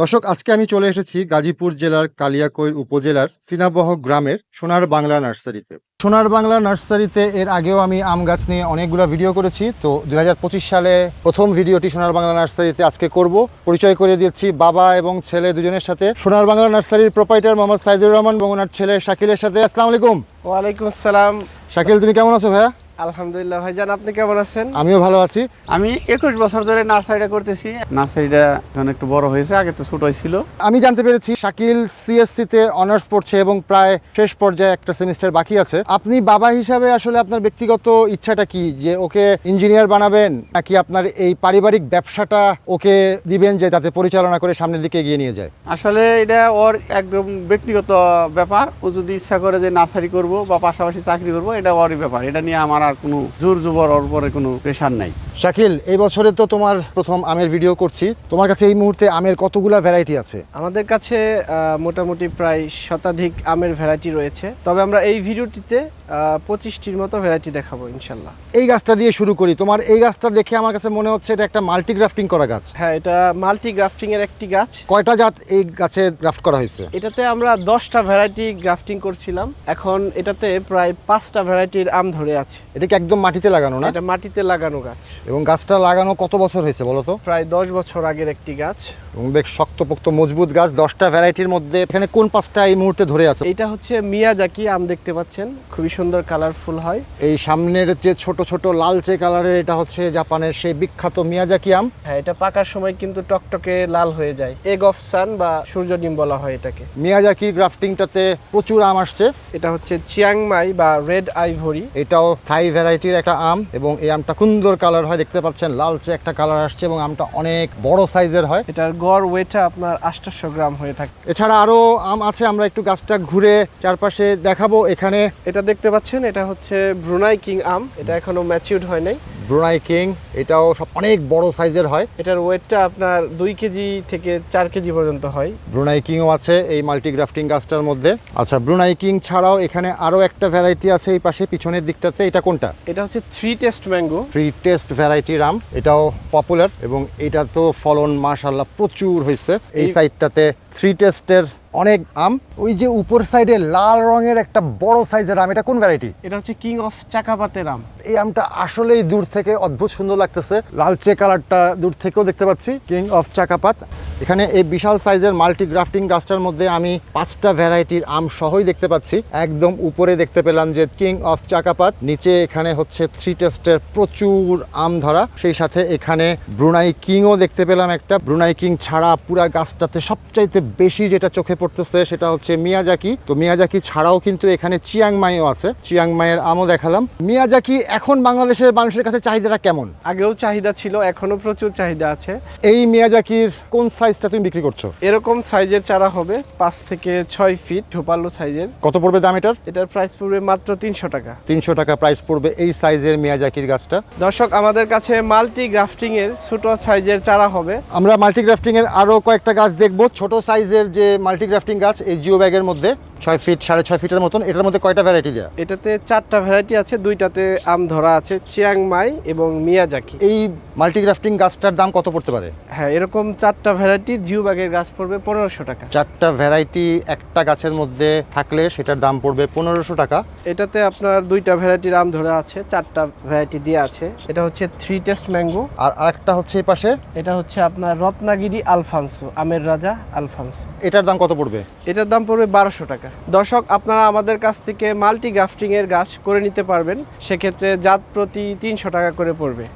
দর্শক আজকে আমি চলে এসেছি গাজীপুর জেলার কালিয়াকৈর উপজেলার সিনাবহ গ্রামের সোনার বাংলা নার্সারিতে। সোনার বাংলা নার্সারিতে এর আগেও আমি আম গাছ নিয়ে অনেকগুলো ভিডিও করেছি। তো দুই হাজার পঁচিশ সালে প্রথম ভিডিওটি সোনার বাংলা নার্সারিতে আজকে করব। পরিচয় করে দিচ্ছি বাবা এবং ছেলে দুজনের সাথে। সোনার বাংলা নার্সারির প্রোপাইটার মোহাম্মদ সাইদুর রহমান এবং ওনার ছেলে শাকিলের সাথে। আসসালামু আলাইকুম। ওয়ালাইকুম আসসালাম। শাকিল তুমি কেমন আছো ভাইয়া? আলহামদুলিল্লাহ ভাইজান আপনি কেমন আছেন? আমিও ভালো আছি। আমি একুশ বছর ধরে নার্সারিটা করতেছি। নার্সারিটা এখন একটু বড় হয়েছে আগে তো ছোটই ছিল। আমি জানতে পেরেছি শাকিল সিএসসি তে অনার্স পড়ছে এবং প্রায় শেষ পর্যায়ে একটা সেমিস্টার বাকি আছে। আপনি বাবা হিসাবে আসলে আপনার ব্যক্তিগত ইচ্ছাটা কি? যে ওকে ইঞ্জিনিয়ার বানাবেন নাকি আপনার এই পারিবারিক ব্যবসাটা ওকে দিবেন যে তাতে পরিচালনা করে সামনের দিকে এগিয়ে নিয়ে যায়? আসলে এটা ওর একদম ব্যক্তিগত ব্যাপার। ও যদি ইচ্ছা করে যে নার্সারি করব বা পাশাপাশি চাকরি করব এটা ওরই ব্যাপার। এটা নিয়ে আমার আর কোনো জোর জোবর অর্পরে কোনো প্রেশার নাই। শাকিল এই বছরে তো তোমার প্রথম আমের ভিডিও করছি। তোমার কাছে এই মুহূর্তে আমের কতগুলা ভ্যারাইটি আছে? আমাদের কাছে মোটামুটি প্রায় শতাধিক আমের ভ্যারাইটি রয়েছে। তবে আমরা এই ভিডিওটিতে পঁচিশটির মতো ভ্যারাইটি দেখাবো ইনশাল্লাহ। এই গাছটা দিয়ে শুরু করি। তোমার এই গাছটা দেখে আমার কাছে মনে হচ্ছে এটা একটা মাল্টি গ্রাফটিং করা গাছ। হ্যাঁ এটা মাল্টি গ্রাফটিং এর একটি গাছ। কয়টা জাত এই গাছে গ্রাফট করা হয়েছে? এটাতে আমরা দশটা ভ্যারাইটি গ্রাফটিং করছিলাম। এখন এটাতে প্রায় পাঁচটা ভ্যারাইটির আম ধরে আছে। এটা কি একদম মাটিতে লাগানো না? এটা মাটিতে লাগানো গাছ। এবং গাছটা লাগানো কত বছর হয়েছে বলো তো? প্রায় দশ বছর আগের একটি গাছ। এবং বেশ শক্তপোক্ত মজবুত গাছ দশটা ভ্যারাইটির মধ্যে এখানে কোন পাঁচটা এই মুহূর্তে ধরে আছে? এটা হচ্ছে মিয়াজাকি আম দেখতে পাচ্ছেন খুবই সুন্দর কালারফুল হয়। এই সামনের যে ছোট ছোট লালচে কালারের এটা হচ্ছে জাপানের সেই বিখ্যাত মিয়াজাকি আম। হ্যাঁ এটা পাকার সময় কিন্তু টকটকে লাল হয়ে যায়। এগ অফ সান বা সূর্য ডিম বলা হয় এটাকে। মিয়াজাকি গ্রাফটিংটাতে প্রচুর আম আসছে। এটা হচ্ছে চিয়াংমাই বা রেড আইভরি এটাও থাই ভ্যারাইটির একটা আম এবং এই আমটা সুন্দর কালার হয় দেখতে পাচ্ছেন লালচে একটা কালার আসছে এবং আমটা অনেক বড় সাইজের হয়। এটার গড় ওয়েটটা আপনার আষ্টশো গ্রাম হয়ে থাকে এছাড়া আরও আম আছে আমরা একটু গাছটা ঘুরে চারপাশে দেখাবো এখানে। এটা দেখতে পাচ্ছেন এটা হচ্ছে ব্রুনাই কিং আম এটা এখনও ম্যাচিউড হয় নাই। ব্রুনাই কিং এটাও সব অনেক বড় সাইজের হয়। এটার ওয়েটটা আপনার দুই কেজি থেকে চার কেজি পর্যন্ত হয়। ব্রুনাই কিংও আছে এই মাল্টি গ্রাফটিং গাছটার মধ্যে। আচ্ছা ব্রুনাই কিং ছাড়াও এখানে আরও একটা ভ্যারাইটি আছে এই পাশে পিছনের দিকটাতে। এটা কোনটা? এটা হচ্ছে three taste mango free taste ভ্যারাইটির আম এটাও পপুলার এবং এটা তো ফলন মাশাল্লাহ প্রচুর হয়েছে এই এই- সাইডটাতে থ্রি টেস্টের অনেক আম। ওই যে উপর সাইডে লাল রঙের একটা বড় সাইজের আম এটা কোন ভ্যারাইটি এটা হচ্ছে কিং অফ চাকাপাতের আম। এই আমটা আসলেই দূর থেকে অদ্ভুত সুন্দর লাগতেছে। লালচে কালারটা দূর থেকেও দেখতে পাচ্ছি কিং অফ চাকাপাত এখানে এই বিশাল সাইজের মাল্টি গ্রাফটিং গাছটার মধ্যে আমি পাঁচটা ভ্যারাইটির আম সহই দেখতে পাচ্ছি। একদম উপরে দেখতে পেলাম যে কিং অফ চাকাপাত নিচে এখানে হচ্ছে থ্রি টেস্টের প্রচুর আম ধরা। সেই সাথে এখানে ব্রুনাই কিংও দেখতে পেলাম একটা। ব্রুনাই কিং ছাড়া পুরা গাছটাতে সবচাইতে বেশি যেটা চোখে পড়তেছে সেটা হচ্ছে মিয়াজাকি। তো মিয়াজাকি ছাড়াও কিন্তু এখানে চিয়াংমাইও আছে। চিয়াংমাইয়ের আমও দেখালাম। মিয়াজাকি এখন বাংলাদেশের মানুষের কাছে চাহিদাটা কেমন? আগেও চাহিদা ছিল এখনও প্রচুর চাহিদা আছে। এই মিয়াজাকির কোন সাইজটা তুমি বিক্রি করছ? এরকম সাইজের চারা হবে পাঁচ থেকে ছয় ফিট ঝোপালো সাইজের কত পড়বে দাম এটার? এটার প্রাইস পড়বে মাত্র তিনশো টাকা। তিনশো টাকা প্রাইস পড়বে এই সাইজের মিয়াজাকির গাছটা। দর্শক আমাদের কাছে মাল্টি গ্রাফটিং এর ছোট সাইজের চারা হবে। আমরা মাল্টি গ্রাফটিং এর আরও কয়েকটা গাছ দেখব। ছোট সাইজের যে মাল্টিগ্রাফটিং গাছ এই জিও ব্যাগের মধ্যে। ছয় ফিট সাড়ে ছয় ফিটের মতন এটার মধ্যে কয়টা ভ্যারাইটি দেওয়া এটাতে চারটা ভ্যারাইটি আছে দুইটাতে আম ধরা আছে চিয়াংমাই এবং মিয়াজাকি। এই মাল্টিগ্রাফটিং গাছটার দাম কত পড়তে পারে? হ্যাঁ এরকম চারটা ভ্যারাইটি জিও ব্যাগের গাছ পড়বে পনেরোশো টাকা। চারটা ভ্যারাইটি একটা গাছের মধ্যে থাকলে সেটার দাম পড়বে পনেরোশো টাকা। এটাতে আপনার দুইটা ভ্যারাইটির আম ধরা আছে চারটা ভ্যারাইটি দিয়ে আছে। এটা হচ্ছে থ্রি টেস্ট ম্যাঙ্গো আর আরেকটা হচ্ছে এই পাশে? এটা হচ্ছে আপনার রত্নাগিরি আলফানসো আমের রাজা আলফানসো। এটার দাম কত পড়বে? এটার দাম পড়বে বারোশো টাকা। দর্শক, আপনারা আমাদের কাছ থেকে মাল্টি গ্রাফটিং এর গাছ করে নিতে পারবেন। সেক্ষেত্রে জাত প্রতি তিনশো টাকা করে পড়বে।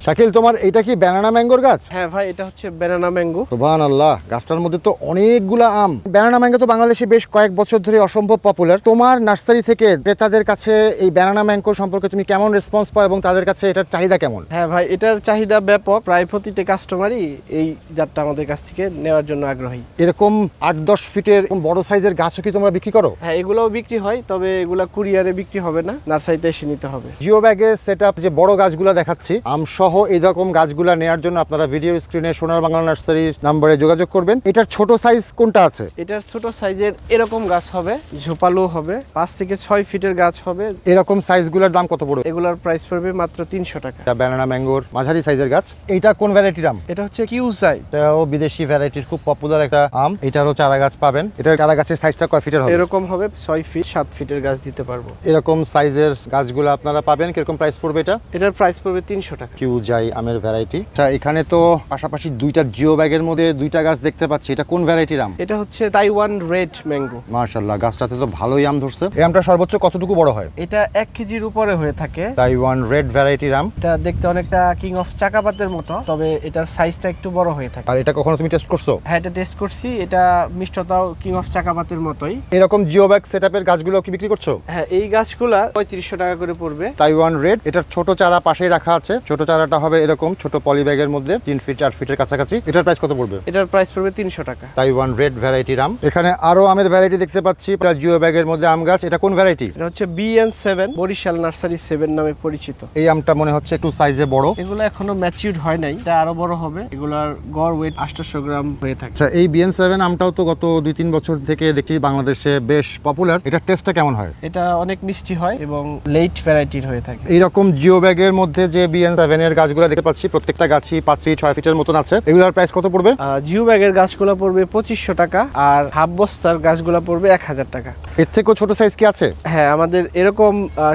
শাকিল তোমার এটা কি ব্যানানা ম্যাঙ্গোর গাছ? হ্যাঁ ভাই এটা হচ্ছে ব্যানানা ম্যাঙ্গো সুবহান আল্লাহ গাছটার মধ্যে তো অনেকগুলা আম। ব্যানানা ম্যাঙ্গো তো বাংলাদেশে বেশ কয়েক বছর ধরে অসম্ভব পপুলার তোমার নার্সারি থেকে ক্রেতাদের কাছে এই ব্যানানা ম্যাঙ্গো সম্পর্কে তুমি কেমন রেসপন্স পাও এবং তাদের কাছে এটার চাহিদা কেমন? হ্যাঁ ভাই এটার চাহিদা ব্যাপক। প্রায় প্রতিটি কাস্টমারই এই জাতটা আমাদের কাছ থেকে নেওয়ার জন্য আগ্রহী। এরকম আট দশ ফিটের বড় সাইজের গাছও কি তোমরা বিক্রি করো? হ্যাঁ এগুলোও বিক্রি হয় তবে এগুলা কুরিয়ারে বিক্রি হবে না নার্সারিতে এসে নিতে হবে। জিও ব্যাগে সেট যে বড় গাছগুলো দেখাচ্ছি আম সহ সহ এরকম গাছগুলা নেওয়ার জন্য আপনারা ভিডিও স্ক্রিনে সোনার বাংলা নার্সারির নাম্বারে যোগাযোগ করবেন। এটার ছোট সাইজ কোনটা আছে? এটার ছোট সাইজের এরকম গাছ হবে ঝোপালো হবে পাঁচ থেকে ছয় ফিটের গাছ হবে। এরকম সাইজগুলোর দাম কত পড়বে? এগুলোর প্রাইস পড়বে মাত্র তিনশো টাকা। এটা ব্যানানা ম্যাঙ্গোর মাঝারি সাইজের গাছ। এইটা কোন ভ্যারাইটির আম এটা হচ্ছে কিউসাই এটাও বিদেশি ভ্যারাইটির খুব পপুলার একটা আম। এটারও চারা গাছ পাবেন। এটার চারা গাছের সাইজটা কয় ফিটের হবে? এরকম হবে ছয় ফিট সাত ফিটের গাছ দিতে পারব। এরকম সাইজের গাছগুলো আপনারা পাবেন। কীরকম প্রাইস পড়বে এটা? এটার প্রাইস পড়বে তিনশো টাকা। কিউ যাই আমের ভ্যারাইটি আচ্ছা এখানে তো পাশাপাশি দুইটা জিও ব্যাগের মধ্যে দুইটা গাছ দেখতে পাচ্ছি। এটা কোন ভ্যারাইটির আম? এটা হচ্ছে তাইওয়ান রেড ম্যাঙ্গো মার্শাল্লাহ গাছটাতে তো ভালোই আম ধরছে। এই আমটা সর্বোচ্চ কতটুকু বড় হয়? এটা এক কেজির উপরে হয়ে থাকে। তাইওয়ান রেড ভ্যারাইটির আম। এটা দেখতে অনেকটা কিং অফ চাকাপাতের মতো তবে এটার সাইজটা একটু বড় হয়ে থাকে। আর এটা কখনো তুমি টেস্ট করছ? হ্যাঁ এটা টেস্ট করছি। এটা মিষ্টতাও কিং অফ চাকাপাতের মতোই। এরকম জিও ব্যাগ সেট আপের গাছগুলো কি বিক্রি করছ? হ্যাঁ এই গাছগুলা পঁয়ত্রিশশো টাকা করে পড়বে। তাইওয়ান রেড এটার ছোট চারা পাশেই রাখা আছে। ছোট চারাটা হবে এরকম ছোট পলি ব্যাগের মধ্যে তিন ফিট চার ফিটের কাছাকাছি। এটার প্রাইস কত পড়বে? এটার প্রাইস পড়বে তিনশো টাকা। তাইওয়ান রেড ভ্যারাইটির আম এখানে আরও আমের ভ্যারাইটি দেখতে পাচ্ছি। জিও ব্যাগের মধ্যে আম গাছ। এটা কোন ভ্যারাইটি এটা হচ্ছে BN seven Barishal nursery seven নামে পরিচিত। এই আমটা মনে হচ্ছে একটু সাইজে বড়। এগুলো এখনও ম্যাচিউর হয় নাই। এটা আরও বড় হবে। এগুলার গড় ওয়েট আটশো গ্রাম হয়ে থাকে। আচ্ছা এই বিএন সেভেন আমটাও তো গত দুই তিন বছর থেকে দেখছি বাংলাদেশে বেশ পপুলার এটার টেস্টটা কেমন হয়? এটা অনেক মিষ্টি হয় এবং লেট ভ্যারাইটির হয়ে থাকে। এইরকম জিও ব্যাগের মধ্যে যে বিএন সেভেন এর গাছগুলো দেখতে পাচ্ছি প্রত্যেকটা গাছই পাঁচ ফিট ছয় ফিটের মতন আছে। এগুলোর প্রাইস কত পড়বে? জিও ব্যাগের গাছগুলো পড়বে পঁচিশশো টাকা আর হাফ বস্তার গাছগুলো পড়বে এক হাজার টাকা। এর থেকেও ছোট সাইজ কি আছে? হ্যাঁ আমাদের এরকম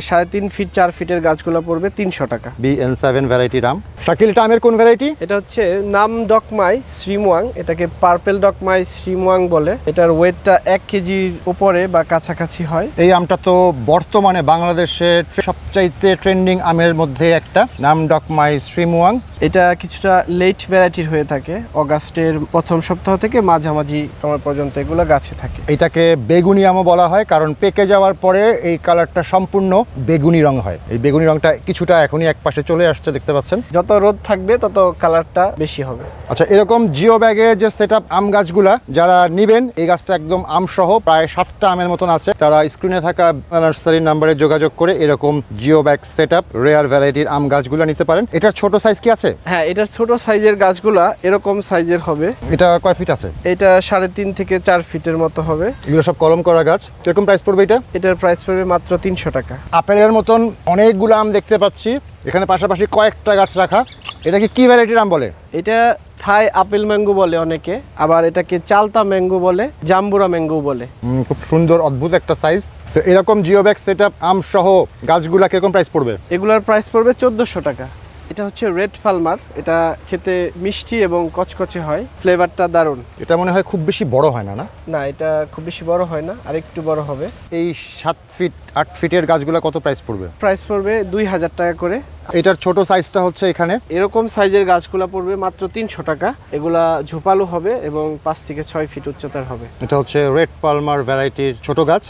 সাড়ে তিন ফিট চার ফিটের গাছগুলো পড়বে তিনশো টাকা। বি এন সেভেন ভ্যারাইটির আম শাকিল এটা আমের কোন ভ্যারাইটি এটা হচ্ছে নাম ডকমাই শ্রিমওয়াং এটাকে পার্পেল ডকমাই শ্রিমওয়াং বলে। এটার ওয়েটটা এক কেজির উপরে বা কাছাকাছি হয়। এই আমটা তো বর্তমানে বাংলাদেশের সবচাইতে ট্রেন্ডিং আমের মধ্যে একটা। নাম ডকমাই শ্রীমুয়াং এটা কিছুটা লেট ভ্যারাইটির হয়ে থাকে। অগাস্টের প্রথম সপ্তাহ থেকে মাঝামাঝি সময় পর্যন্ত এগুলো গাছে থাকে। এটাকে বেগুনি আমও বলা হয় কারণ পেকে যাওয়ার পরে এই কালারটা সম্পূর্ণ বেগুনি রং হয়। এই বেগুনি রংটা কিছুটা এখনই এক পাশে চলে আসছে দেখতে পাচ্ছেন? যত রোদ থাকবে তত কালারটা বেশি হবে। আচ্ছা এরকম জিও ব্যাগে যে সেট আম গাছগুলা যারা নিবেন এই গাছটা একদম আম সহ প্রায় সাতটা আমের মতন আছে। তারা স্ক্রিনে থাকা নার্সারির নাম্বারে যোগাযোগ করে এরকম geo bag set up rare ভ্যারাইটির আম গাছগুলো নিতে পারেন। এটার ছোট সাইজ কি আছে? হ্যাঁ এটার ছোট সাইজের গাছগুলা এরকম সাইজের হবে। এটা কয় ফিট আছে? এটা সাড়ে তিন থেকে চার ফিটের মতো হবে। এগুলো সব কলম করা গাছ। কীরকম প্রাইস পড়বে এটা? এটার প্রাইস পড়বে মাত্র তিনশো টাকা। আপেলের মতন অনেকগুলো আম দেখতে পাচ্ছি। এখানে পাশাপাশি কয়েকটা গাছ রাখা। এটা কি কি ভ্যারাইটির আম বলে? এটা থাই আপেল ম্যাঙ্গো বলে অনেকে। আবার এটাকে চালতা ম্যাঙ্গো বলে জাম্বুরা ম্যাঙ্গো বলে। খুব সুন্দর অদ্ভুত একটা সাইজ তো এরকম জিও ব্যাগ সেট আম সহ গাছগুলা কীরকম প্রাইস পড়বে? এগুলোর প্রাইস পড়বে চোদ্দোশো টাকা। এটা হচ্ছে রেড ফালমার এটা খেতে মিষ্টি এবং কচকচে হয়। ফ্লেভারটা দারুণ। এটা মনে হয় খুব বেশি বড় হয় না না? না এটা খুব বেশি বড় হয় না আর একটু বড় হবে। এই সাত ফিট আট ফিটের গাছগুলো কত প্রাইস পড়বে? প্রাইস পড়বে দুই হাজার টাকা করে। এটার ছোট সাইজটা হচ্ছে এখানে? এরকম সাইজের গাছগুলো পড়বে মাত্র তিনশো টাকা। এগুলা ঝোপালো হবে এবং পাঁচ থেকে ছয় ফিট উচ্চতার হবে। এটা হচ্ছে রেড পালমার ভ্যারাইটির ছোট গাছ।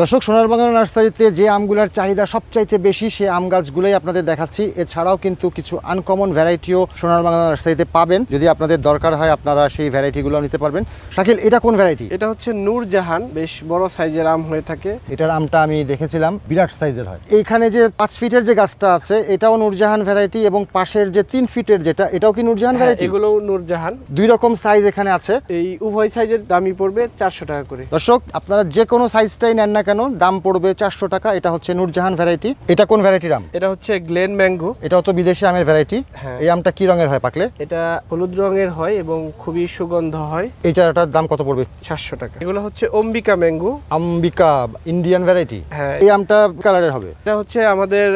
দর্শক সোনার বাগান নার্সারিতে যে আমগুলার চাহিদা সবচাইতে বেশি সেই আম গাছগুলোই আপনাদের দেখাচ্ছি। এছাড়াও কিন্তু কিছু আনকমন ভ্যারাইটিও সোনার বাগান নার্সারিতে পাবেন। যদি আপনাদের দরকার হয় আপনারা সেই ভ্যারাইটিগুলো নিতে পারবেন। শাকিল এটা কোন ভ্যারাইটি এটা হচ্ছে নূরজাহান বেশ বড় সাইজের আম হয়ে থাকে। এটার আমটা আমি দেখেছিলাম বিরাট সাইজের হয়। এইখানে যে পাঁচ ফিটের যে গাছটা আছে এটাও নূরজাহান ভ্যারাইটি এবং পাশের যে তিন ফিটের যেটা এটাও কি নূরজাহান ভ্যারাইটি এগুলোও নূরজাহান দুই রকম সাইজ এখানে আছে। এই উভয় সাইজের দামই পড়বে চারশো টাকা করে। দর্শক আপনারা যে কোনো সাইজটাই নেন না কেন? দাম পড়বে চারশো টাকা। এটা হচ্ছে নূরজাহান ভ্যারাইটি এটা কোন ভ্যারাইটির আম এটা হচ্ছে গ্লেন ম্যাঙ্গো। এটাও তো বিদেশি আমের ভ্যারাইটি। এই আমটা কি রঙের হয় পাকলে? এটা হলুদ রঙের হয় এবং খুবই সুগন্ধ হয়। এই চারাটার দাম কত পড়বে? সাতশো টাকা। এগুলো হচ্ছে Ambika mango. Ambika Indian variety হ্যাঁ। এই আমটা কালারের হবে? এটা হচ্ছে আমাদের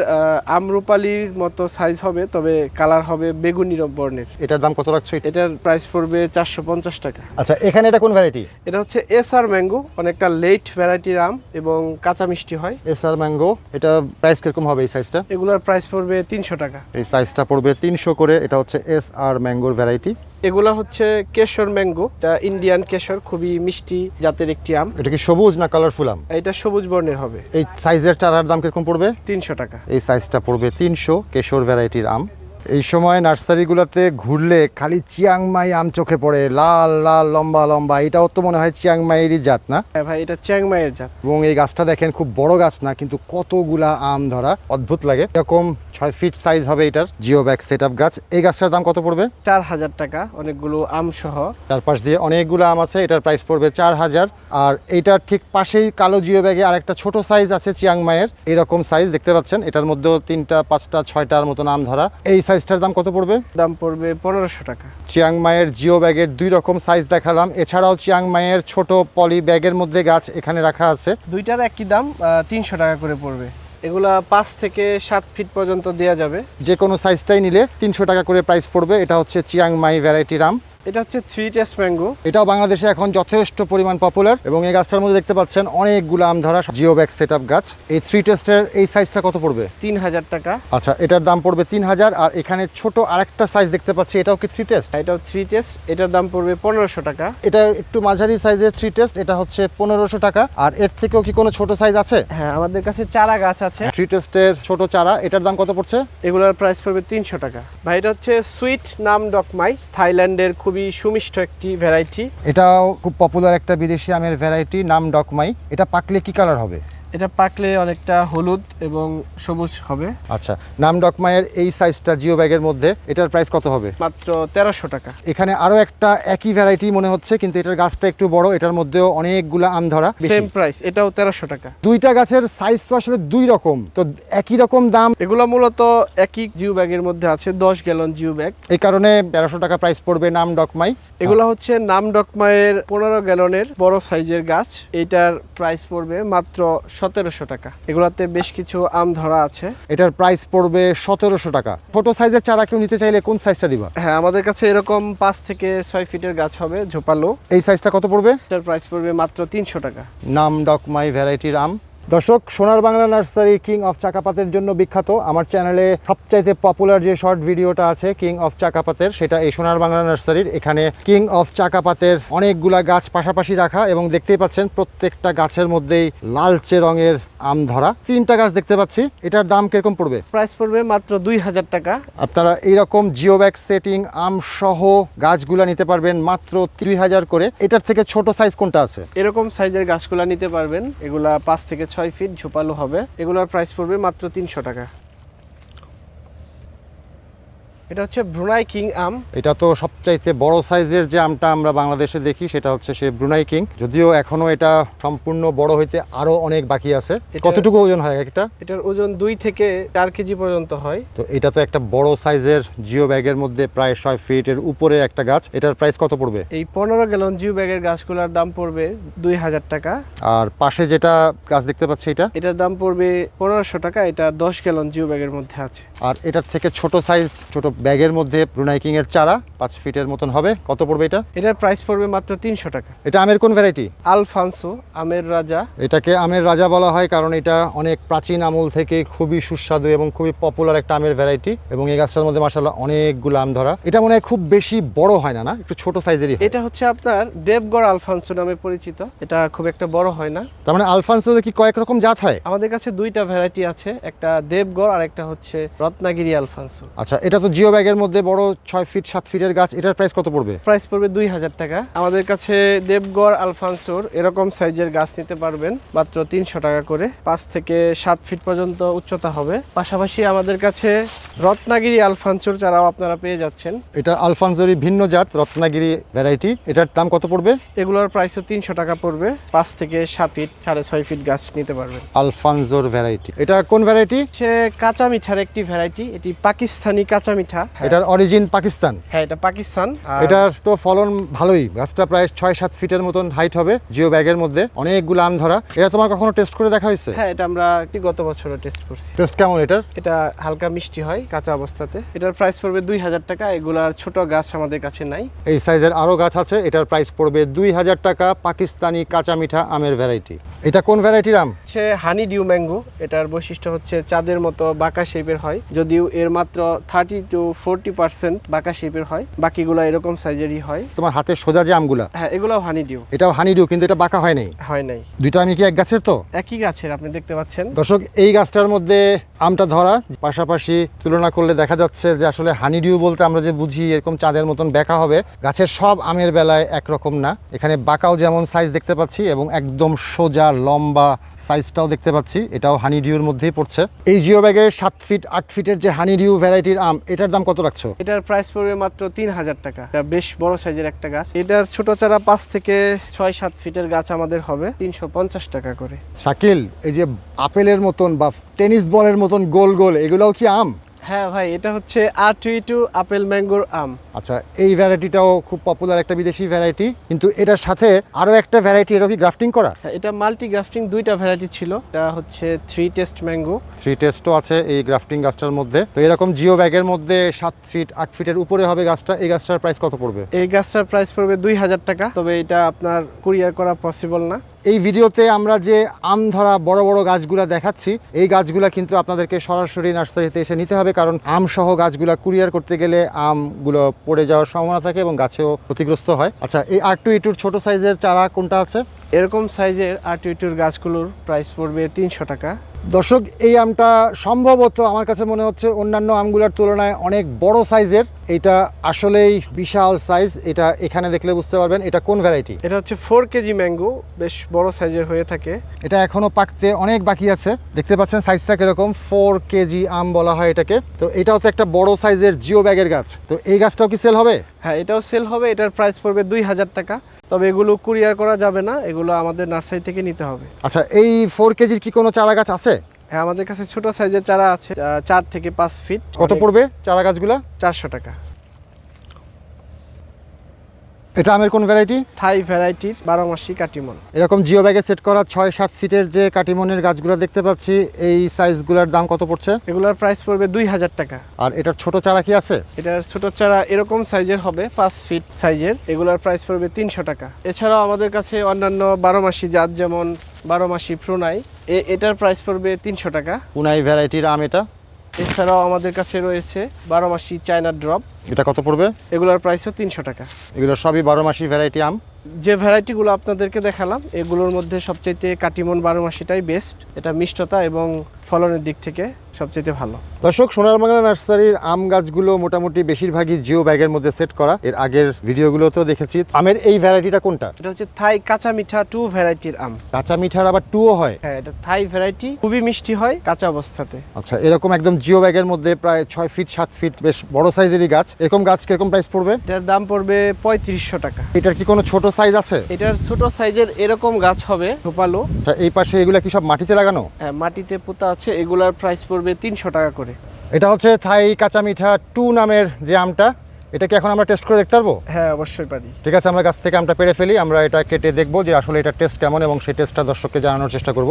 আমরুপালির মতো সাইজ হবে তবে কালার হবে বেগুনি বর্ণের। এটার দাম কত রাখছো? এটার প্রাইস পড়বে চারশো পঞ্চাশ টাকা। আচ্ছা এখানে এটা কোন ভ্যারাইটি এটা হচ্ছে এস আর ম্যাঙ্গো অনেকটা লেট ভ্যারাইটির আম এবং কাঁচা মিষ্টি হয়। এসআর ম্যাঙ্গো এটা প্রাইস কীরকম হবে এই সাইজটা এগুলোর প্রাইস পড়বে তিনশো টাকা। এই সাইজটা পড়বে তিনশো করে এটা হচ্ছে এস আর ম্যাঙ্গোর ভ্যারাইটি এগুলো হচ্ছে কেশর ম্যাঙ্গো এটা ইন্ডিয়ান কেশর খুবই মিষ্টি জাতের একটি আম। এটা কি সবুজ না কালারফুল আম? এটা সবুজ বর্ণের হবে। এই সাইজের চারার দাম কীরকম পড়বে? তিনশো টাকা। এই সাইজটা পড়বে তিনশো কেশর ভ্যারাইটির আম। এই সময় নার্সারিগুলোতে ঘুরলে খালি চিয়াংমাই আম চোখে পড়ে লাল লাল লম্বা লম্বা এটাও তো মনে হয় চিয়াংমাইয়েরই জাত না? হ্যাঁ ভাই এটা চ্যাংমাইয়ের জাত। এবং এই গাছটা দেখেন খুব বড় গাছ না কিন্তু কতগুলা আম ধরা অদ্ভুত লাগে। এরকম ছয় ফিট সাইজ হবে এটার জিও ব্যাগ সেট গাছ। এই গাছটার দাম কত পড়বে? চার হাজার টাকা অনেকগুলো আম সহ। চারপাশ দিয়ে অনেকগুলো আম আছে এটার প্রাইস পড়বে চার হাজার। আর এটার ঠিক পাশেই কালো জিও ব্যাগে আর একটা ছোট সাইজ আছে চিয়াংমাইয়ের এরকম সাইজ দেখতে পাচ্ছেন এটার মধ্যেও তিনটা পাঁচটা ছয়টার মতন আম ধরা। এই সাইজটার দাম কত পড়বে? দাম পড়বে পনেরোশো টাকা। চিয়াং মায়ের জিও ব্যাগের দুই রকম সাইজ দেখালাম। এছাড়াও চিয়াং মায়ের ছোট পলি ব্যাগের মধ্যে গাছ এখানে রাখা আছে। দুইটার একই দাম তিনশো টাকা করে পড়বে। এগুলা পাঁচ থেকে সাত ফিট পর্যন্ত দেওয়া যাবে। যে কোনো সাইজটাই নিলে তিনশো টাকা করে প্রাইস পড়বে। এটা হচ্ছে চিয়াং মাই ভ্যারাইটি রাম এটা হচ্ছে থ্রি টেস্ট ম্যাঙ্গো এটাও বাংলাদেশে এখন যথেষ্ট পরিমাণ পপুলার এবং এই গাছটার মধ্যে দেখতে পাচ্ছেন অনেকগুলো আম ধরা জিও ব্যাগ সেট গাছ। এই থ্রি টেস্টের এই সাইজটা কত পড়বে? তিন হাজার টাকা। আচ্ছা এটার দাম পড়বে তিন হাজার আর এখানে ছোট আরেকটা সাইজ দেখতে পাচ্ছি এটাও কি থ্রি টেস্ট এটাও থ্রি টেস্ট এটার দাম পড়বে পনেরোশো টাকা। এটা একটু মাঝারি সাইজের থ্রি টেস্ট এটা হচ্ছে পনেরোশো টাকা আর এর থেকেও কি কোনো ছোট সাইজ আছে? হ্যাঁ আমাদের কাছে চারা গাছ আছে। থ্রি টেস্টের ছোট চারা এটার দাম কত পড়ছে? এগুলোর প্রাইস পড়বে তিনশো টাকা। ভাই এটা হচ্ছে সুইট নাম ডকমাই থাইল্যান্ডের খুবই সুমিষ্ট একটি ভ্যারাইটি এটাও খুব পপুলার একটা বিদেশি আমের ভ্যারাইটি নাম ডকমাই। এটা পাকলে কি কালার হবে? এটা পাকলে অনেকটা হলুদ এবং সবুজ হবে। আচ্ছা নাম ডকমাইয়ের এই সাইজটা জিও ব্যাগের মধ্যে এটার প্রাইস কত হবে? মাত্র তেরোশো টাকা। এখানে আরও একটা একই ভ্যারাইটি মনে হচ্ছে কিন্তু এটার গাছটা একটু বড় এটার মধ্যেও অনেকগুলো আম ধরা সেম প্রাইস এটাও তেরোশো টাকা। দুইটা গাছের সাইজ তো আসলে দুই রকম তো একই রকম দাম। এগুলো মূলত একই জিও ব্যাগের মধ্যে আছে দশ গ্যালন জিও ব্যাগ। এই কারণে তেরোশো টাকা প্রাইস পড়বে নাম ডকমাই এগুলো হচ্ছে নাম ডকমায়ের পনেরো গ্যালনের বড় সাইজের গাছ এইটার প্রাইস পড়বে মাত্র সতেরোশো টাকা। এগুলাতে বেশ কিছু আম ধরা আছে। এটার প্রাইস পড়বে সতেরোশো টাকা। ফটো সাইজের চারা কেউ নিতে চাইলে কোন সাইজটা দিবা? হ্যাঁ আমাদের কাছে এরকম পাঁচ থেকে ছয় ফিটের গাছ হবে ঝোপালো। এই সাইজটা কত পড়বে? এটার প্রাইস পড়বে মাত্র তিনশো টাকা। নাম ডকমাই ভ্যারাইটির আম। দর্শক Sonar Bangla nursery king of চাকাপাতের জন্য বিখ্যাত। আমার চ্যানেলে সবচাইতে পপুলার যে শর্ট ভিডিওটা আছে কিং অফ চাকাপাতের সেটা এই সোনার বাংলা নার্সারির। এখানে কিং অফ চাকাপাতের অনেকগুলা গাছ পাশাপাশি রাখা এবং দেখতেই পাচ্ছেন প্রত্যেকটা গাছের মধ্যেই লালচে রঙের আম ধরা। তিনটা গাছ দেখতে পাচ্ছি। এটার দাম কীরকম পড়বে? প্রাইস পড়বে মাত্র দুই হাজার টাকা। আপনারা এইরকম জিওব্যাগ সেটিং আম সহ গাছগুলা নিতে পারবেন মাত্র দুই হাজার করে। এটার থেকে ছোট সাইজ কোনটা আছে? এরকম সাইজের গাছগুলা নিতে পারবেন। এগুলা পাঁচ থেকে ছয় ফিট ঝোপালো হবে। এগুলোর প্রাইস পড়বে মাত্র তিনশো টাকা। এটা হচ্ছে ব্রুনাই কিং আম। এটা তো সবচাইতে বড় সাইজের যে আমটা আমরা বাংলাদেশে দেখি সেটা হচ্ছে সে ব্রুনাই কিং। যদিও এখনও এটা সম্পূর্ণ বড় হইতে আরও অনেক বাকি আছে। কতটুকু ওজন হয় একটা? এটার ওজন দুই থেকে চার কেজি পর্যন্ত হয়। তো এটা তো একটা বড় সাইজের জিও ব্যাগের মধ্যে প্রায় ছয় ফিটের উপরে একটা গাছ। এটার প্রাইস কত পড়বে? এই পনেরো গ্যালন জিও ব্যাগের গাছগুলোর দাম পড়বে দুই হাজার টাকা। আর পাশে যেটা গাছ দেখতে পাচ্ছি এটা? এটার দাম পড়বে পনেরোশো টাকা এটা দশ গ্যালন জিও ব্যাগের মধ্যে আছে। আর এটার থেকে ছোট সাইজ ছোট ব্যাগের মধ্যে ব্রুনাই কিং এর চারা পাঁচ ফিটের মতন হবে। কত পড়বে এটা? এটার প্রাইস পড়বে মাত্র তিনশো টাকা। এটা আমের কোন ভ্যারাইটি আলফানসো আমের রাজা। এটাকে আমের রাজা বলা হয় কারণ এটা অনেক প্রাচীন আমল থেকে খুবই সুস্বাদু এবং খুবই পপুলার একটা আমের ভ্যারাইটি এবং এই গাছটার মধ্যে মাসাল্লাহ অনেকগুলো আম ধরা। এটা মনে হয় খুব বেশি বড় হয় না না? একটু ছোট সাইজেরই এটা হচ্ছে আপনার দেবগড় আলফানসো নামে পরিচিত। এটা খুব একটা বড় হয় না। তার মানে আলফানসো কি কয়েক রকম জাত হয়? আমাদের কাছে দুইটা ভ্যারাইটি আছে একটা দেবগড় আর একটা হচ্ছে রত্নাগিরি আলফানসো। আচ্ছা এটা তো জিও ব্যাগের মধ্যে বড় ছয় ফিট সাত ফিটের গাছ এটার প্রাইস কত পড়বে? প্রাইস পড়বে দুই হাজার টাকা। আমাদের কাছে দেবগড় আলফানসোর এরকম সাইজের গাছ নিতে পারবেন মাত্র তিনশো টাকা করে। পাঁচ থেকে সাত ফিট পর্যন্ত উচ্চতা হবে। পাশাপাশি আমাদের কাছে রত্নাগিরি আলফানসোর চারাও আপনারা পেয়ে যাচ্ছেন। এটা আলফানজোরি ভিন্ন জাত রত্নাগিরি ভ্যারাইটি এটার দাম কত পড়বে? এগুলোর প্রাইসও তিনশো টাকা পড়বে। পাঁচ থেকে সাত ফিট সাড়ে ছয় ফিট গাছ নিতে পারবেন। আলফানজোর ভ্যারাইটি এটা কোন ভ্যারাইটি সে কাঁচা মিঠার একটি ভ্যারাইটি এটি পাকিস্তানি কাঁচা মিঠা। এটার অরিজিন পাকিস্তান। হ্যাঁ এটা পাকিস্তান। এটার তো ফলন ভালোই। গাছটা প্রায় ছয় সাত ফিটের মতন হাইট হবে জিও ব্যাগের মধ্যে। অনেকগুলো আম ধরা। এটা তোমার কখনো টেস্ট করে দেখা হয়েছে? হ্যাঁ এটা আমরা গত বছরও টেস্ট করছি। টেস্ট কেমন এটার? এটা হালকা মিষ্টি হয় কাঁচা অবস্থাতে। এটার প্রাইস পড়বে দুই হাজার টাকা। এগুলার ছোট গাছ আমাদের কাছে নাই। এই সাইজের আরও গাছ আছে। এটার প্রাইস পড়বে দুই হাজার টাকা পাকিস্তানি কাঁচা মিঠা আমের ভ্যারাইটি এটা কোন ভ্যারাইটির আম? হচ্ছে হানি ডিউ ম্যাঙ্গো এটার বৈশিষ্ট্য হচ্ছে চাঁদের মতো বাঁকা শেপের হয়। যদিও এর মাত্র থার্টি টু ফোরটি পার্সেন্ট বাঁকা শেপের হয়। বাকিগুলো এরকম সাইজেরই হয়। তোমার হাতে সোজা যে আমগুলা? হ্যাঁ এগুলোও হানি ডিউ এটাও হানিডিউ কিন্তু এটা বাঁকা হয় নাই? হয় নাই। দুইটা আমি কি এক গাছের তো? একই গাছের আপনি দেখতে পাচ্ছেন। দর্শক এই গাছটার মধ্যে আমটা ধরা পাশাপাশি তুলনা করলে দেখা যাচ্ছে যে আসলে হানি ডিউ বলতে আমরা যে বুঝি এরকম চাঁদের মতন বেঁকা হবে। গাছের সব আমের বেলায় একরকম না। এখানে বাঁকাও যেমন সাইজ দেখতে পাচ্ছি এবং একদম সোজা লম্বা সাইজটাও দেখতে পাচ্ছি। এটাও হানিডিউর মধ্যেই পড়ছে। এই জিও ব্যাগের সাত ফিট আট ফিটের যে হানি ডিউ ভ্যারাইটির আম এটার দাম কত রাখছো? এটার প্রাইস পড়বে মাত্র তিন হাজার টাকা বেশ বড় সাইজের একটা গাছ। এটার ছোট চারা পাঁচ থেকে ছয় সাত ফিটের গাছ আমাদের হবে তিনশো পঞ্চাশ টাকা করে। শাকিল এই যে আপেলের মতন বা টেনিস বলের মতন গোল গোল এগুলোও কি আম? হ্যাঁ ভাই এটা হচ্ছে আর টু টু আপেল ম্যাঙ্গোর আম। আচ্ছা এই ভ্যারাইটিটাও খুব পপুলার একটা বিদেশি ভ্যারাইটি। কিন্তু এটার সাথে আরও একটা ভ্যারাইটি এটা কি গ্রাফটিং করা? হ্যাঁ এটা মাল্টি গ্রাফটিং দুইটা ভ্যারাইটি ছিল। এটা হচ্ছে থ্রি টেস্ট ম্যাঙ্গো থ্রি টেস্টও আছে এই গ্রাফটিং গাছটার মধ্যে। তো এরকম জিও ব্যাগের মধ্যে সাত ফিট আট ফিটের উপরে হবে গাছটা। এই গাছটার প্রাইস কত পড়বে? এই গাছটার প্রাইস পড়বে দুই হাজার টাকা। তবে এটা আপনার কুরিয়ার করা পসিবল না। এই ভিডিওতে আমরা যে আম ধরা বড় বড় গাছগুলো দেখাচ্ছি, এই গাছগুলা কিন্তু আপনাদেরকে সরাসরি নার্সারিতে এসে নিতে হবে কারণ আম সহ গাছগুলা কুরিয়ার করতে গেলে আমগুলো পড়ে যাওয়ার সম্ভাবনা থাকে এবং গাছেও ক্ষতিগ্রস্ত হয়। আচ্ছা এই আর টু ইটুর ছোট সাইজের চারা কোনটা আছে? এরকম সাইজের আর টু ইটুর গাছগুলোর প্রাইস পড়বে তিনশো টাকা। দর্শক এই আমটা সম্ভবত আমার কাছে মনে হচ্ছে অন্যান্য আমগুলোর তুলনায় অনেক বড় সাইজের। এটা আসলেই বিশাল সাইজ। এটা এখানে দেখলে বুঝতে পারবেন এটা কোন ভ্যারাইটি এটা হচ্ছে ফোর কেজি ম্যাঙ্গো বেশ বড় সাইজের হয়ে থাকে। এটা এখনও পাকতে অনেক বাকি আছে। দেখতে পাচ্ছেন সাইজটা কীরকম? ফোর কেজি আম বলা হয় এটাকে। তো এটাও তো একটা বড় সাইজের জিও ব্যাগের গাছ। তো এই গাছটাও কি সেল হবে? হ্যাঁ এটাও সেল হবে। এটার প্রাইস পড়বে দুই হাজার টাকা। তবে এগুলো কুরিয়ার করা যাবে না এগুলো আমাদের নার্সারি থেকে নিতে হবে। আচ্ছা এই ফোর কেজির কি কোনো চারা গাছ আছে? হ্যাঁ আমাদের কাছে ছোট সাইজের চারা আছে চার থেকে পাঁচ ফিট কত পড়বে চারা গাছগুলা চারশো টাকা। এটা আমের কোন ভ্যারাইটি থাই ভ্যারাইটির বারো মাসি কাটিমন। এরকম জিও ব্যাগে সেট করা ছয় সাত ফিটের যে কাটিমনের গাছগুলো দেখতে পাচ্ছি এই সাইজগুলোর দাম কত পড়ছে? এগুলোর প্রাইস পড়বে দুই হাজার টাকা। আর এটার ছোট চারা কি আছে? এটার ছোট চারা এরকম সাইজের হবে পাঁচ ফিট সাইজের এগুলোর প্রাইস পড়বে তিনশো টাকা। এছাড়াও আমাদের কাছে অন্যান্য বারো মাসি জাত যেমন বারো মাসি ফ্রুনাই এ- এটার প্রাইস পড়বে তিনশো টাকা। উনাই ভ্যারাইটির আম এটা? এছাড়াও আমাদের কাছে রয়েছে বারো মাসি চায়না ড্রপ। এটা কত পড়বে? এগুলোর প্রাইসও তিনশো টাকা। এগুলো সবই বারো মাসি ভ্যারাইটি আম? যে ভ্যারাইটিগুলো আপনাদেরকে দেখালাম এগুলোর মধ্যে সবচাইতে কাটিমন বারো মাসিটাই বেস্ট এটা মিষ্টতা এবং ফলনের দিক থেকে সবচাইতে ভালো। দর্শক সোনার বাংলা নার্সারির আম গাছগুলো মোটামুটি বেশিরভাগই জিও ব্যাগের মধ্যে সেট করা। এর আগের ভিডিওগুলোতেও দেখেছি। আমের এই ভ্যারাইটিটা কোনটা? এটা হচ্ছে থাই কাঁচা মিঠা টু ভ্যারাইটির আম। কাঁচা মিঠার আবার টুও হয়? হ্যাঁ এটা থাই ভ্যারাইটি খুবই মিষ্টি হয় কাঁচা অবস্থাতে। আচ্ছা এরকম একদম জিও ব্যাগের মধ্যে প্রায় ছয় ফিট সাত ফিট বেশ বড় সাইজেরই গাছ। এরকম গাছ কীরকম প্রাইস পড়বে? এটার দাম পড়বে পঁয়ত্রিশশো টাকা। এটার কি কোনো ছোট সাইজ আছে? এটার ছোট সাইজের এরকম গাছ হবে ঝোপালো আচ্ছা এই পাশে এগুলা কি সব মাটিতে লাগানো? হ্যাঁ, মাটিতে পোতা আছে এগুলার প্রাইস পড়বে তিনশো টাকা করে। এটা হচ্ছে থাই কাঁচা মিঠা টু নামের যে আমটা এটা কি এখন আমরা টেস্ট করে দেখতে পারব? হ্যাঁ অবশ্যই পারি। ঠিক আছে আমরা গাছ থেকে আমটা পেরে ফেলি আমরা এটা কেটে দেখব যে আসলে এটা টেস্ট কেমন এবং সেই টেস্টটা দর্শককে জানানোর চেষ্টা করব।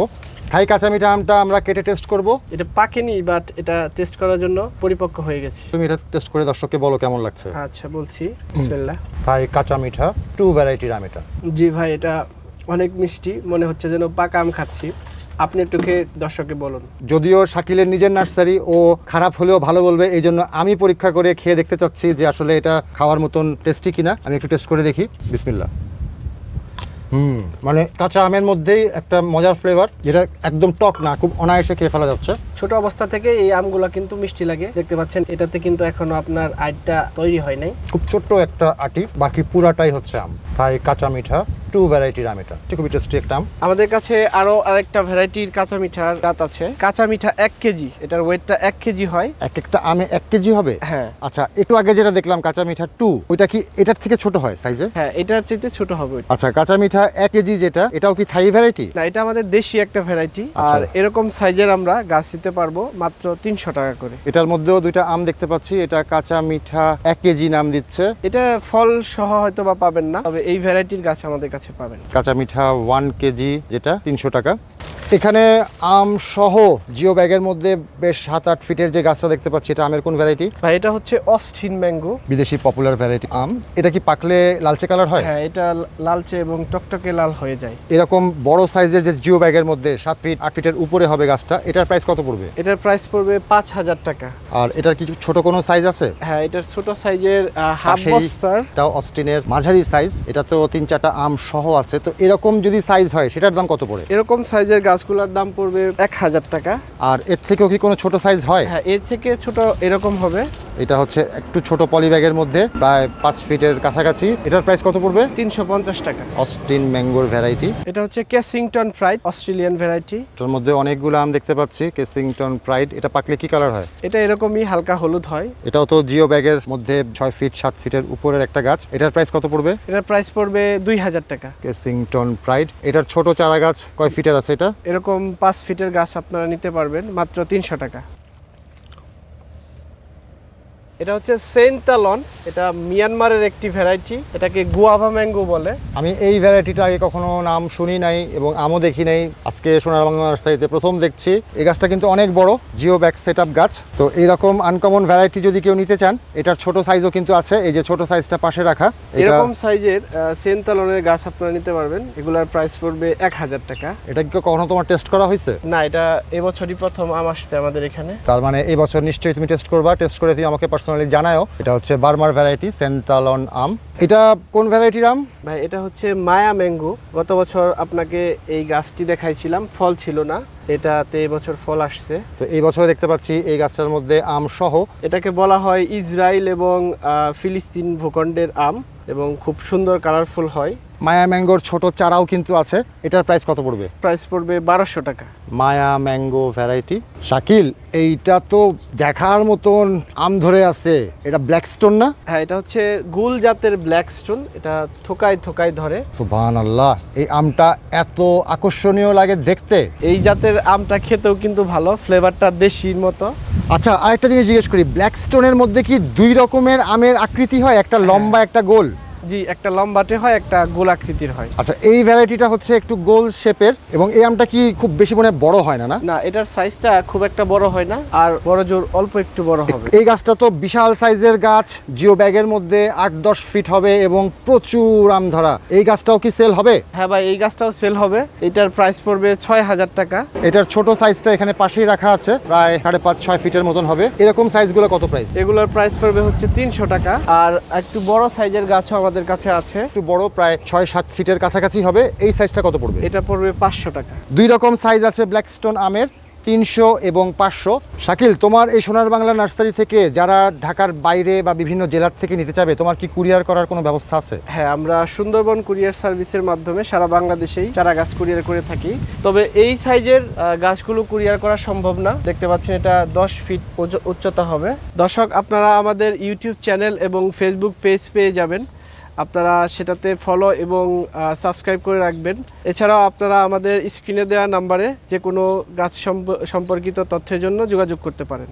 থাই কাঁচা মিঠা আমটা আমরা কেটে টেস্ট করব। এটা পাকেনি বাট এটা টেস্ট করার জন্য পরিপক্ক হয়ে গেছে। তুমি এটা টেস্ট করে দর্শককে বলো কেমন লাগছে। আচ্ছা বলছি। বিসমিল্লাহ। থাই কাঁচা মিঠা টু ভ্যারাইটির আম এটা। জি ভাই এটা অনেক মিষ্টি মনে হচ্ছে যেন পাকা আম খাচ্ছি। আপনি একটু খেয়ে দর্শককে বলুন। যদিও শাকিলের নিজের নার্সারি ও খারাপ হলেও ভালো বলবে এই জন্য আমি পরীক্ষা করে খেয়ে দেখতে চাচ্ছি যে আসলে এটা খাওয়ার মতন টেস্টি কিনা। আমি একটু টেস্ট করে দেখি। বিসমিল্লা হুম। মানে কাঁচা আমের মধ্যেই একটা মজার ফ্লেভার যেটা একদম টক না খুব অনায়াসে খেয়ে ফেলা যাচ্ছে। ছোট অবস্থা থেকে এই আমগুলো কিন্তু মিষ্টি লাগে। দেখতে পাচ্ছেন এটাতে কিন্তু এখনও আপনার আইটটা তৈরি হয় নাই। খুব ছোট্ট একটা আটি বাকি পুরাটাই হচ্ছে আম তাই কাঁচা মিঠা। টু ভ্যারাইটির আম এটা। খুবই টেস্টি একটা আম। আমাদের কাছে আরও আরেকটা ভ্যারাইটির কাঁচা মিঠার জাত আছে। কাঁচা মিঠা এক কেজি এটার ওয়েটটা এক কেজি হয়। এক একটা আমে এক কেজি হবে? হ্যাঁ। আচ্ছা একটু আগে যেটা দেখলাম কাঁচা মিঠা টু ওইটা কি এটার থেকে ছোট হয় সাইজে হ্যাঁ এটার চাইতে ছোট হবে আচ্ছা কাঁচা মিঠা এক কেজি যেটা এটাও কি থাই ভ্যারাইটি না এটা আমাদের দেশি একটা ভ্যারাইটি আচ্ছা। আর এরকম সাইজের আমরা গাছ দিতে পারব মাত্র তিনশো টাকা করে। এটার মধ্যেও দুইটা আম দেখতে পাচ্ছি এটা কাঁচা মিঠা এক কেজি নাম দিচ্ছে। এটা ফল সহ হয়তো বা পাবেন না তবে এই ভ্যারাইটির গাছ আমাদের কাছে পাবেন। কাঁচা মিঠা ওয়ান কেজি যেটা তিনশো টাকা। এখানে আম সহ জিও ব্যাগের মধ্যে বেশ সাত আট ফিটের যে গাছটা দেখতে পাচ্ছি এটা আমের কোন ভ্যারাইটি ভাই এটা হচ্ছে অস্টিন ম্যাঙ্গো বিদেশি পপুলার ভ্যারাইটি আম। এটা কি পাকলে লালচে কালার হয়? হ্যাঁ এটা লালচে এবং টকটকে লাল হয়ে যায়। এরকম বড় সাইজের যে জিও ব্যাগের মধ্যে সাত ফিট আট ফিটের উপরে হবে গাছটা এটার প্রাইস কত পড়বে? এটার প্রাইস পড়বে পাঁচ হাজার টাকা। আর এটার কিছু ছোট কোনো সাইজ আছে? হ্যাঁ এটার ছোট সাইজের হাফ বস্তার। এটাও অস্টিনের মাঝারি সাইজ এটা তো তিন চারটা আম সহ আছে। তো এরকম যদি সাইজ হয় সেটার দাম কত পড়ে? এরকম সাইজের গাছগুলোর দাম পড়বে এক হাজার টাকা। আর এর থেকেও কি কোনো ছোট সাইজ হয়? হ্যাঁ এর থেকে ছোট এরকম হবে। এটা হচ্ছে একটু ছোট পলি ব্যাগের মধ্যে প্রায় পাঁচ ফিটের কাছাকাছি। এটার প্রাইস কত পড়বে? তিনশো পঞ্চাশ টাকা। অস্টিন ম্যাঙ্গোর ভ্যারাইটি এটা হচ্ছে কেসিংটন ফ্রাইড অস্ট্রেলিয়ান ভ্যারাইটি এটার মধ্যে অনেকগুলো আম দেখতে পাচ্ছি কেসিংটন প্রাইড এটা পাকলে কি কালার হয়? এটা এরকমই হালকা হলুদ হয়। এটাও তো জিও ব্যাগের মধ্যে ছয় ফিট সাত ফিটের উপরের একটা গাছ। এটার প্রাইস কত পড়বে? এটার প্রাইস পড়বে দুই হাজার টাকা। কেসিংটন প্রাইড এটার ছোট চারা গাছ কয় ফিটের আছে? এটা? এরকম পাঁচ ফিটের গাছ আপনারা নিতে পারবেন মাত্র তিনশো টাকা। এটা হচ্ছে সেন্টালন এটা মিয়ানমারের একটি ভ্যারাইটি এটাকে গুয়াভা ম্যাঙ্গো বলে। আমি এই ভ্যারাইটিটা আগে কখনো নাম শুনি নাই এবং আমও দেখি নাই। আজকে সোনার বাংলা নার্সারিতে প্রথম দেখছি। এই গাছটা কিন্তু অনেক বড় জিও ব্যাক সেট গাছ। তো এইরকম আনকমন ভ্যারাইটি যদি কেউ নিতে চান এটার ছোট সাইজও কিন্তু আছে এই যে ছোট সাইজটা পাশে রাখা এরকম সাইজের সেন্টালনের গাছ আপনারা নিতে পারবেন। এগুলার প্রাইস পড়বে এক হাজার টাকা। এটা কি কখনো তোমার টেস্ট করা হয়েছে? না এটা এবছরই প্রথম আম আসছে আমাদের এখানে। তার মানে এই বছর নিশ্চয়ই তুমি টেস্ট করবা। টেস্ট করে তুমি আমাকে পার্সোনালি জানাও এটা হচ্ছে বার্মার ভ্যারাইটি সেন্টালন আম এটা কোন ভ্যারাইটির আম ভাই এটা হচ্ছে মায়া ম্যাঙ্গো গত বছর আপনাকে এই গাছটি দেখাইছিলাম ফল ছিল না। এটাতে এবছর ফল আসছে। তো এই বছর দেখতে পাচ্ছি এই গাছটার মধ্যে আম সহ। এটাকে বলা হয় ইসরায়েল এবং ফিলিস্তিন ভূখণ্ডের আম এবং খুব সুন্দর কালারফুল হয়। মায়া ম্যাঙ্গোর ছোট চারাও কিন্তু আছে। এটার প্রাইস কত পড়বে? প্রাইস পড়বে বারোশো টাকা। মায়া ম্যাঙ্গো ভ্যারাইটি শাকিল এইটা তো দেখার মতন আম ধরে আছে। এটা ব্ল্যাক স্টোন না? হ্যাঁ এটা হচ্ছে গুল জাতের ব্ল্যাক স্টোন এটা থোকায় থোকায় ধরে। সুবান আল্লাহ এই আমটা এত আকর্ষণীয় লাগে দেখতে। এই জাতের আমটা খেতেও কিন্তু ভালো ফ্লেভারটা দেশির মতো। আচ্ছা আরেকটা জিনিস জিজ্ঞেস করি ব্ল্যাক স্টোনের মধ্যে কি দুই রকমের আমের আকৃতি হয়? একটা লম্বা একটা গোল? জি একটা লম্বাটে হয় একটা গোল আকৃতির হয়। আচ্ছা এই ভ্যারাইটিটা হচ্ছে একটু গোল শেপের এবং এই আমটা কি খুব বেশি মনে বড় হয় না না? না এটার সাইজটা খুব একটা বড় হয় না আর বড় জোর অল্প একটু বড় হবে। এই গাছটা তো বিশাল সাইজের গাছ জিও ব্যাগের মধ্যে আট দশ ফিট হবে এবং প্রচুর আম ধরা। এই গাছটাও কি সেল হবে? হ্যাঁ ভাই এই গাছটাও সেল হবে। এটার প্রাইস পড়বে ছয় হাজার টাকা। এটার ছোট সাইজটা এখানে পাশেই রাখা আছে প্রায় সাড়ে পাঁচ ছয় ফিটের মতন হবে। এরকম সাইজগুলো কত প্রাইস এগুলোর প্রাইস পড়বে হচ্ছে তিনশো টাকা আর একটু বড় সাইজের গাছও আমাদের কাছে আছে। একটু বড় প্রায় ছয় সাত ফিটের কাছাকাছি হবে। এই সাইজটা কত পড়বে? এটা পড়বে পাঁচশো টাকা। দুই রকম সাইজ আছে ব্ল্যাকস্টোন আমের তিনশো এবং পাঁচশো। শাকিল তোমার এই সোনার বাংলা নার্সারি থেকে যারা ঢাকার বাইরে বা বিভিন্ন জেলার থেকে নিতে চাবে তোমার কি কুরিয়ার করার কোনো ব্যবস্থা আছে? হ্যাঁ আমরা সুন্দরবন কুরিয়ার সার্ভিসের মাধ্যমে সারা বাংলাদেশেই চারা গাছ কুরিয়ার করে থাকি। তবে এই সাইজের গাছগুলো কুরিয়ার করা সম্ভব না। দেখতে পাচ্ছেন এটা দশ ফিট উচ্চতা হবে। দর্শক আপনারা আমাদের ইউটিউব চ্যানেল এবং ফেসবুক পেজ পেয়ে যাবেন। আপনারা সেটাতে ফলো এবং সাবস্ক্রাইব করে রাখবেন। এছাড়াও আপনারা আমাদের স্ক্রিনে দেওয়া নাম্বারে যে কোনো গাছ সম্প- সম্পর্কিত তথ্যের জন্য যোগাযোগ করতে পারেন।